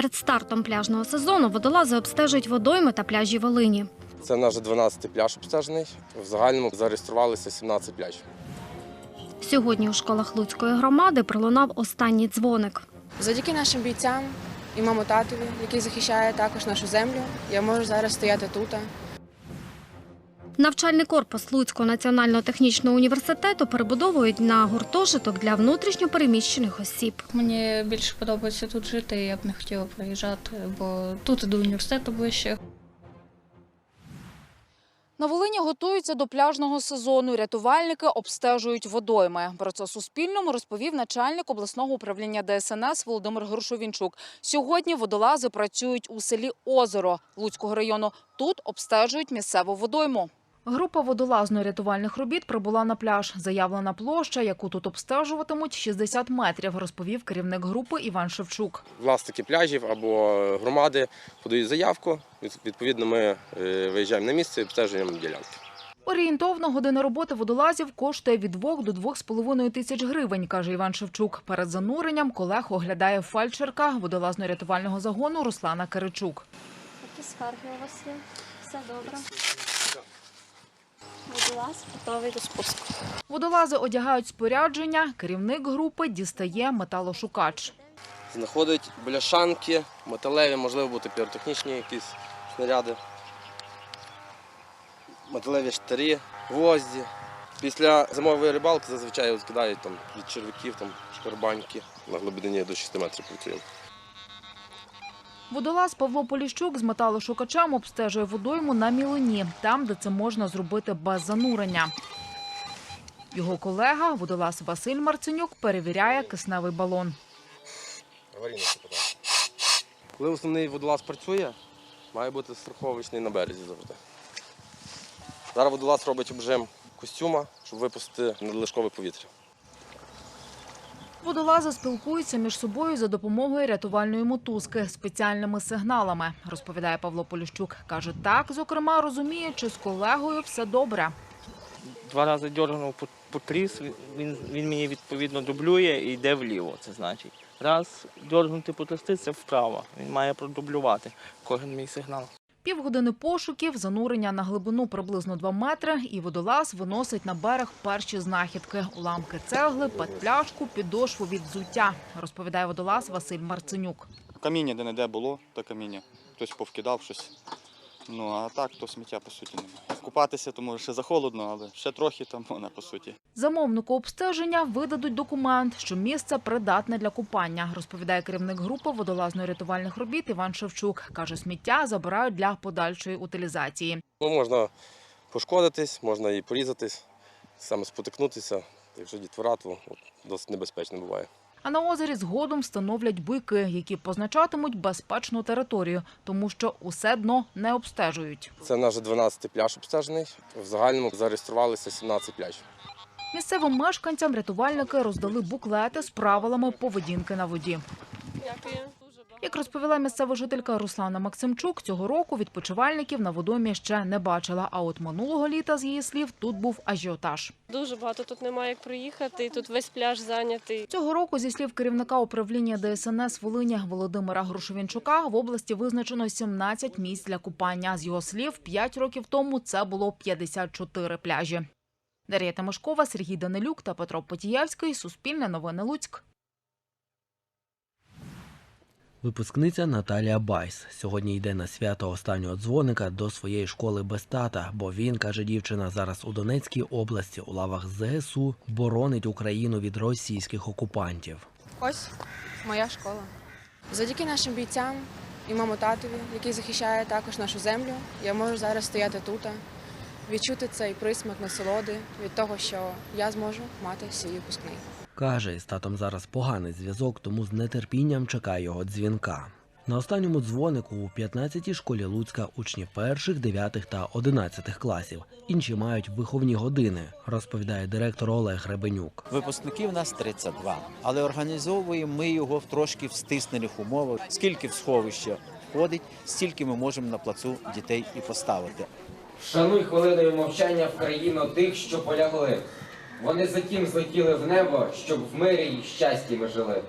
Перед стартом пляжного сезону водолази обстежують водойми та пляжі Волині. Це наш 12-й пляж обстежений. В загальному зареєструвалися 17 пляжів. Сьогодні у школах Луцької громади пролунав останній дзвоник. Завдяки нашим бійцям і маму татові, який захищає також нашу землю, я можу зараз стояти тут. Навчальний корпус Луцького національного технічного університету перебудовують на гуртожиток для внутрішньопереміщених осіб. Мені більше подобається тут жити, я б не хотіла приїжджати, бо тут до університету ближче. На Волині готуються до пляжного сезону. Рятувальники обстежують водойми. Про це Суспільному розповів начальник обласного управління ДСНС Володимир Грушовінчук. Сьогодні водолази працюють у селі Озеро Луцького району. Тут обстежують місцеву водойму. Група водолазно-рятувальних робіт прибула на пляж. Заявлена площа, яку тут обстежуватимуть, 60 метрів, розповів керівник групи Іван Шевчук. Власники пляжів або громади подають заявку. Відповідно, ми е, виїжджаємо на місце і обстежуємо ділянки. Орієнтовно година роботи водолазів коштує від 2 до 2,5 тисяч гривень, каже Іван Шевчук. Перед зануренням колег оглядає фальшерка водолазно-рятувального загону Руслана Киричук. Які скарги у вас є? Все добре. Ласка, готовий до спуску. Водолази одягають спорядження. Керівник групи дістає металошукач. Знаходить бляшанки, металеві, можливо, бути піротехнічні якісь снаряди, металеві штирі, гвозді. Після зимової рибалки зазвичай кидають там від червяків, там шкарбаньки на глибині до 6 метрів працюємо. Водолаз Павло Поліщук з металошукачем обстежує водойму на мілині, там, де це можна зробити без занурення. Його колега, водолаз Василь Марценюк, перевіряє кисневий балон. Коли основний водолаз працює, має бути страховочний на березі завжди. Зараз водолаз робить обжим костюма, щоб випустити надлишкове повітря. Водолази спілкуються між собою за допомогою рятувальної мотузки спеціальними сигналами, розповідає Павло Поліщук. Каже, так, зокрема, розуміє, чи з колегою все добре. Два рази дьоргнув потріс, він, він мені відповідно дублює і йде вліво. Це значить. Раз дьоргнути потрясти це вправо. Він має продублювати кожен мій сигнал. Півгодини пошуків, занурення на глибину приблизно 2 метри, і водолаз виносить на берег перші знахідки – уламки цегли, петпляшку, підошву від взуття, розповідає водолаз Василь Марценюк. Каміння де не де було, то каміння. Хтось повкидав щось. Ну а так, то сміття по суті немає. Купатися, то може ще захолодно, але ще трохи там вона по суті. Замовнику обстеження видадуть документ, що місце придатне для купання, розповідає керівник групи водолазно-рятувальних робіт Іван Шевчук. Каже, сміття забирають для подальшої утилізації. Ну, можна пошкодитись, можна і порізатись, саме спотикнутися. Якщо дітвора, то досить небезпечно буває. А на озері згодом встановлять бики, які позначатимуть безпечну територію, тому що усе дно не обстежують. Це наш 12-й пляж обстежений. В загальному зареєструвалися 17 пляжів. Місцевим мешканцям рятувальники роздали буклети з правилами поведінки на воді. Як розповіла місцева жителька Руслана Максимчук, цього року відпочивальників на водомі ще не бачила. А от минулого літа, з її слів, тут був ажіотаж. Дуже багато тут немає як проїхати, тут весь пляж зайнятий. Цього року, зі слів керівника управління ДСНС Волині Володимира Грушовінчука, в області визначено 17 місць для купання. З його слів, 5 років тому це було 54 пляжі. Дар'я Тимошкова, Сергій Данилюк та Петро Потієвський. Суспільне новини Луцьк. Випускниця Наталія Байс сьогодні йде на свято останнього дзвоника до своєї школи без тата, бо він, каже дівчина, зараз у Донецькій області у лавах ЗСУ боронить Україну від російських окупантів. Ось моя школа. Завдяки нашим бійцям і маму татові, який захищає також нашу землю, я можу зараз стояти тут, відчути цей присмак насолоди від того, що я зможу мати свій випускний. Каже, з татом зараз поганий зв'язок, тому з нетерпінням чекає його дзвінка. На останньому дзвонику у 15-й школі Луцька учні перших, дев'ятих та одинадцятих класів. Інші мають виховні години, розповідає директор Олег Гребенюк. Випускників нас 32, але організовуємо ми його в трошки в стиснених умовах. Скільки в сховище входить, стільки ми можемо на плацу дітей і поставити. Шануй хвилиною мовчання в країну тих, що полягли. Вони затім злетіли в небо, щоб в мирі й щасті ми жили.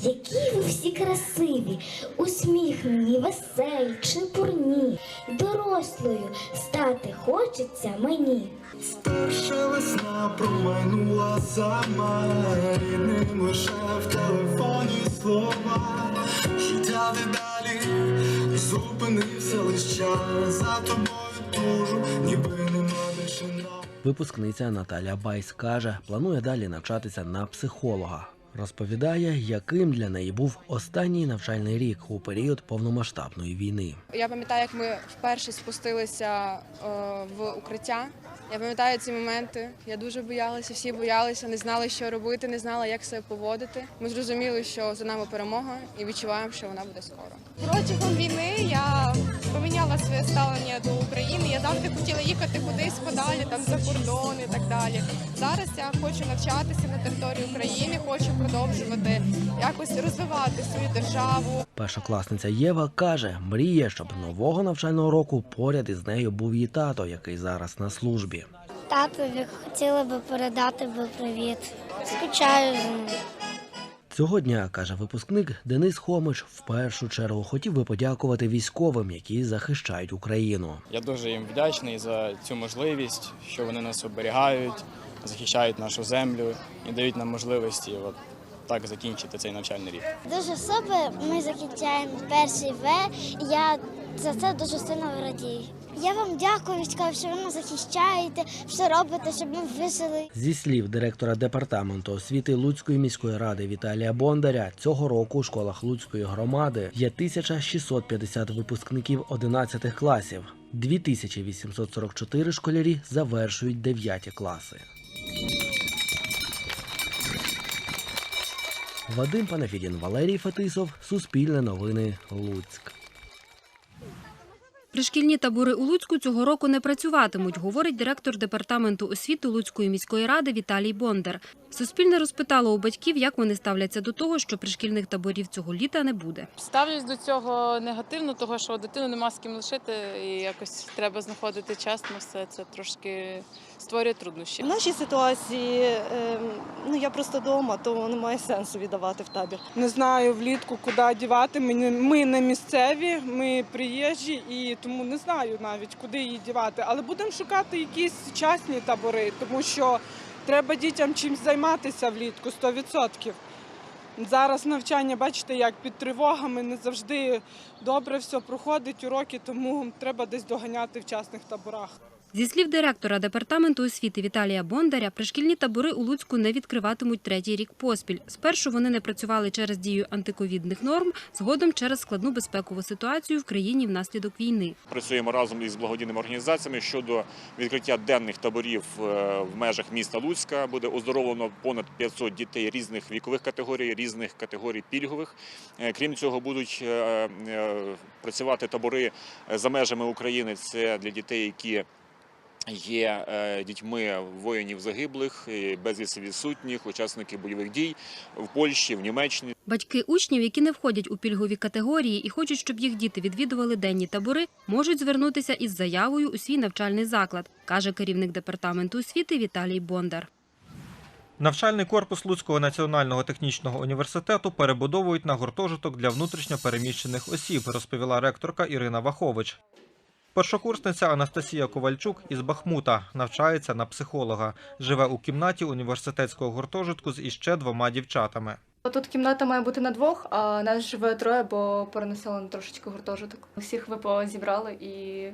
Які ви всі красиві, усміхнені, веселі, чепурні. Дорослою стати хочеться мені. Перша весна промайнула за рідним лише в телефоні слова. Життя не далі зупинився лиш час за тобою тужу, ніби нема більше нам. Випускниця Наталя Байс каже, планує далі навчатися на психолога. Розповідає, яким для неї був останній навчальний рік у період повномасштабної війни. Я пам'ятаю, як ми вперше спустилися е, в укриття. Я пам'ятаю ці моменти. Я дуже боялася, всі боялися, не знали, що робити, не знали, як себе поводити. Ми зрозуміли, що за нами перемога, і відчуваємо, що вона буде скоро. Протягом війни я поміняла своє ставлення до України. Я завжди хотіла їхати кудись подалі, там за кордон і так далі. Зараз я хочу навчатися на території України, хочу продовжувати якось розвивати свою державу. Першокласниця Єва каже, мріє, щоб нового навчального року поряд із нею був її тато, який зараз на службі. Татові хотіла би передати би привіт. Скучаю за ним. Цього дня, каже випускник Денис Хомич, в першу чергу хотів би подякувати військовим, які захищають Україну. Я дуже їм вдячний за цю можливість, що вони нас оберігають, захищають нашу землю і дають нам можливості от так закінчити цей навчальний рік. Дуже супер. Ми закінчаємо перший В. Я за це дуже сильно радію. Я вам дякую, військові, що ви нас захищаєте, що робите, щоб ми вижили. Зі слів директора департаменту освіти Луцької міської ради Віталія Бондаря, цього року у школах Луцької громади є 1650 випускників 11 класів. 2844 школярі завершують 9 класи. Вадим Панафідін, Валерій Фетисов, Суспільне новини, Луцьк. Пришкільні табори у Луцьку цього року не працюватимуть, говорить директор департаменту освіти Луцької міської ради Віталій Бондар. Суспільне розпитало у батьків, як вони ставляться до того, що пришкільних таборів цього літа не буде. Ставлюсь до цього негативно, того що дитину нема з ким лишити, і якось треба знаходити час на все це трошки створює труднощі. В нашій ситуації ем, ну я просто вдома, то немає сенсу віддавати в табір. Не знаю влітку, куди дівати. Ми не, ми не місцеві, ми приїжджі і тому не знаю навіть, куди її дівати. Але будемо шукати якісь сучасні табори, тому що треба дітям чимось займатися влітку 100%. Зараз навчання, бачите, як під тривогами не завжди добре все проходить уроки, тому треба десь доганяти в частних таборах. Зі слів директора департаменту освіти Віталія Бондаря, пришкільні табори у Луцьку не відкриватимуть третій рік поспіль. Спершу вони не працювали через дію антиковідних норм, згодом через складну безпекову ситуацію в країні внаслідок війни. Працюємо разом із благодійними організаціями щодо відкриття денних таборів е, в межах міста Луцька. Буде оздоровлено понад 500 дітей різних вікових категорій, різних категорій пільгових. Е, Крім цього, будуть е, працювати табори за межами України. Це для дітей, які Є е, дітьми воїнів загиблих, безвісти відсутніх, учасників бойових дій в Польщі, в Німеччині. Батьки учнів, які не входять у пільгові категорії і хочуть, щоб їх діти відвідували денні табори, можуть звернутися із заявою у свій навчальний заклад, каже керівник департаменту освіти Віталій Бондар. Навчальний корпус Луцького національного технічного університету перебудовують на гуртожиток для внутрішньопереміщених осіб, розповіла ректорка Ірина Вахович. Першокурсниця Анастасія Ковальчук із Бахмута навчається на психолога. Живе у кімнаті університетського гуртожитку з іще двома дівчатами. Тут кімната має бути на двох, а нас живе троє, бо перенесли на трошечки гуртожиток. Всіх ВПО зібрали і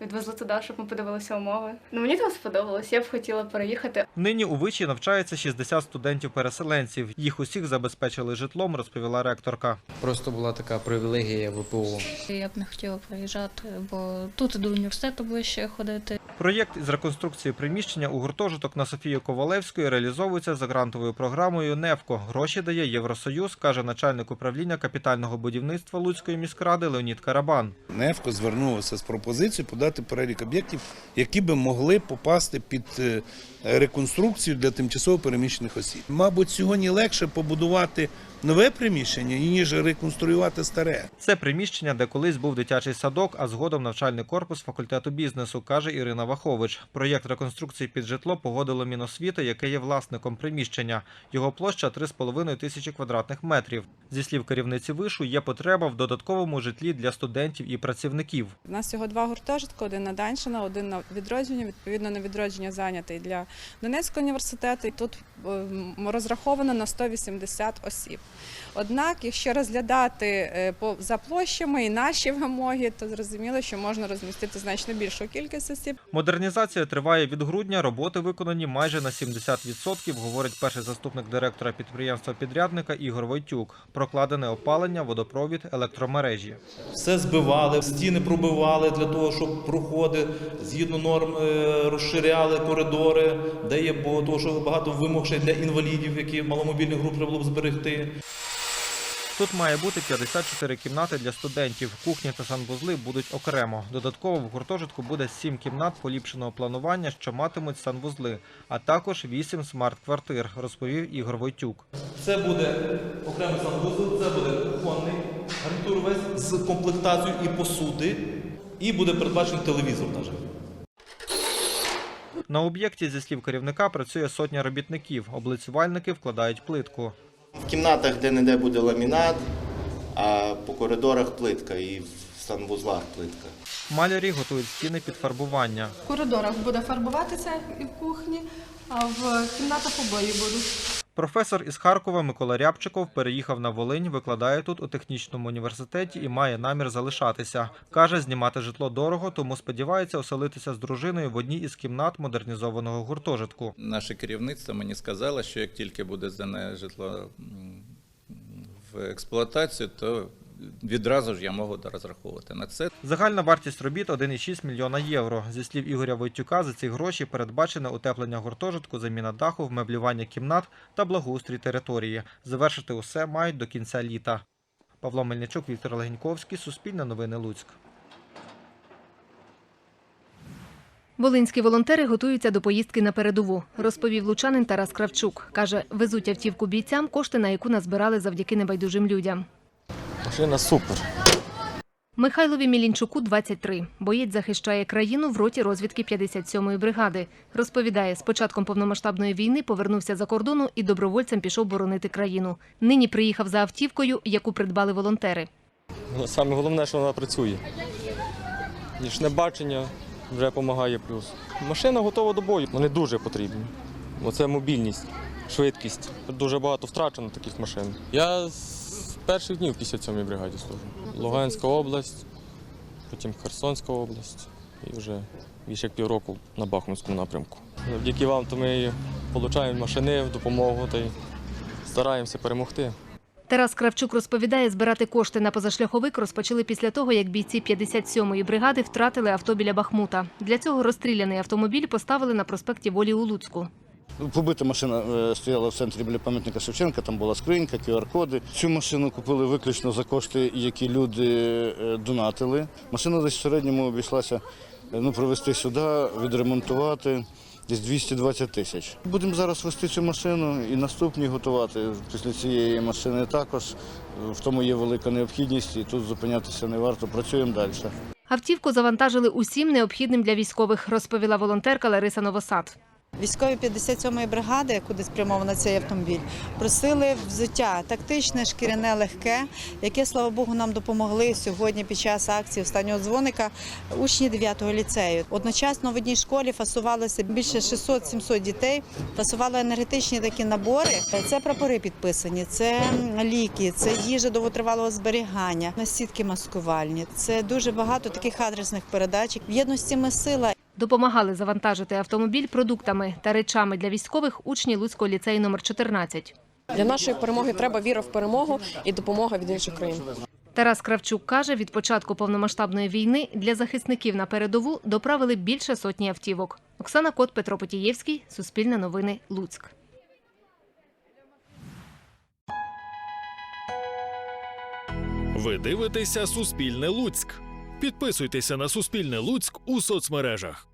відвезли туди, щоб ми подивилися умови. Ну мені там сподобалось, я б хотіла переїхати. Нині у виші навчається 60 студентів-переселенців. Їх усіх забезпечили житлом, розповіла ректорка. Просто була така привілегія ВПО. Я б не хотіла приїжджати, бо тут до університету ближче ходити. Проєкт із реконструкції приміщення у гуртожиток на Софії Ковалевської реалізовується за грантовою програмою «Невко». Гроші дає Євросоюз, каже начальник управління капітального будівництва Луцької міськради Леонід Карабан. НЕФКО звернулося з пропозицією подати перелік об'єктів, які би могли попасти під е, реконструкцію для тимчасово переміщених осіб. Мабуть, сьогодні легше побудувати нове приміщення, ніж реконструювати старе. Це приміщення, де колись був дитячий садок, а згодом навчальний корпус факультету бізнесу, каже Ірина Вахович. Проєкт реконструкції під житло погодило Міносвіти, яке є власником приміщення. Його площа 3,5 тисячі квадратних метрів. Зі слів керівниці вишу, є потреба в додатковому житлі для студентів і працівників. У нас всього два гуртожитки, один на Данщина, один на відродження. Відповідно, на відродження зайнятий для Донецького університету. І Тут ем, розраховано на 180 осіб. Однак, якщо розглядати е, за площами і наші вимоги, то зрозуміло, що можна розмістити значно більшу кількість осіб. Модернізація триває від грудня. Роботи виконані майже на 70%, говорить перший заступник директора підприємства-підрядника Ігор Войтюк. Прокладене опалення, водопровід, електромережі. Все збивали, стіни пробивали для того, щоб проходи згідно норм е, розширяли коридори, де є бо того, що багато вимог ще для інвалідів, які маломобільні групи треба було б зберегти. Тут має бути 54 кімнати для студентів. Кухні та санвузли будуть окремо. Додатково в гуртожитку буде 7 кімнат поліпшеного планування, що матимуть санвузли, а також 8 смарт-квартир, розповів Ігор Войтюк. Це буде окремий санвузол, це буде кухонний гарнітур весь з комплектацією і посуди, і буде передбачений телевізор навіть. На об'єкті, зі слів керівника, працює сотня робітників. Облицювальники вкладають плитку. В кімнатах де-не-де буде ламінат, а по коридорах плитка і в санвузлах плитка. Малярі готують стіни під фарбування. В коридорах буде фарбуватися і в кухні, а в кімнатах обої будуть. Професор із Харкова Микола Рябчиков переїхав на Волинь, викладає тут у технічному університеті і має намір залишатися. Каже, знімати житло дорого, тому сподівається оселитися з дружиною в одній із кімнат модернізованого гуртожитку. Наше керівництво мені сказало, що як тільки буде здане житло в експлуатацію, то відразу ж я можу розраховувати на це. Загальна вартість робіт 1,6 мільйона євро. Зі слів Ігоря Войтюка, за ці гроші передбачене утеплення гуртожитку, заміна даху, вмеблювання кімнат та благоустрій території. Завершити усе мають до кінця літа. Павло Мельничук, Віктор Легеньковський, Суспільне новини Луцьк. Волинські волонтери готуються до поїздки на передову, розповів лучанин Тарас Кравчук. Каже, везуть автівку бійцям, кошти на яку назбирали завдяки небайдужим людям. Машина супер. Михайлові Мілінчуку 23. Боєць захищає країну в роті розвідки 57-ї бригади. Розповідає, з початком повномасштабної війни повернувся за кордону і добровольцем пішов боронити країну. Нині приїхав за автівкою, яку придбали волонтери. Ну, Саме головне, що вона працює. Нічне бачення вже допомагає плюс. Машина готова до бою. Вони дуже потрібні. Оце мобільність, швидкість. Дуже багато втрачено таких машин. Я з перших днів в 57-й бригаді служу. Луганська область, потім Херсонська область і вже більше як півроку на Бахмутському напрямку. Завдяки вам то ми отримуємо машини, допомогу та й стараємося перемогти. Тарас Кравчук розповідає, збирати кошти на позашляховик розпочали після того, як бійці 57-ї бригади втратили авто біля Бахмута. Для цього розстріляний автомобіль поставили на проспекті Волі у Луцьку. Побита машина е, стояла в центрі біля пам'ятника Шевченка, там була скринька, QR-коди. Цю машину купили виключно за кошти, які люди е, донатили. Машина десь в середньому обійшлася е, ну, провести сюди, відремонтувати. Десь 220 тисяч. Будемо зараз вести цю машину і наступні готувати. Після цієї машини також. В тому є велика необхідність і тут зупинятися не варто. Працюємо далі. Автівку завантажили усім необхідним для військових, розповіла волонтерка Лариса Новосад. Військові 57-ї бригади, куди спрямований цей автомобіль, просили взуття тактичне, шкіряне, легке, яке, слава Богу, нам допомогли сьогодні під час акції останнього дзвоника учні 9-го ліцею. Одночасно в одній школі фасувалося більше 600-700 дітей. Фасували енергетичні такі набори. Це прапори підписані, це ліки, це їжа довготривалого зберігання, сітки маскувальні. Це дуже багато таких адресних передач. В єдності ми сила. Допомагали завантажити автомобіль продуктами та речами для військових учні Луцького ліцею номер 14. Для нашої перемоги треба віра в перемогу і допомога від інших країн. Тарас Кравчук каже, від початку повномасштабної війни для захисників на передову доправили більше сотні автівок. Оксана Кот, Петро Потієвський, Суспільне новини, Луцьк. Ви дивитеся Суспільне Луцьк. Підписуйтеся на Суспільне Луцьк у соцмережах.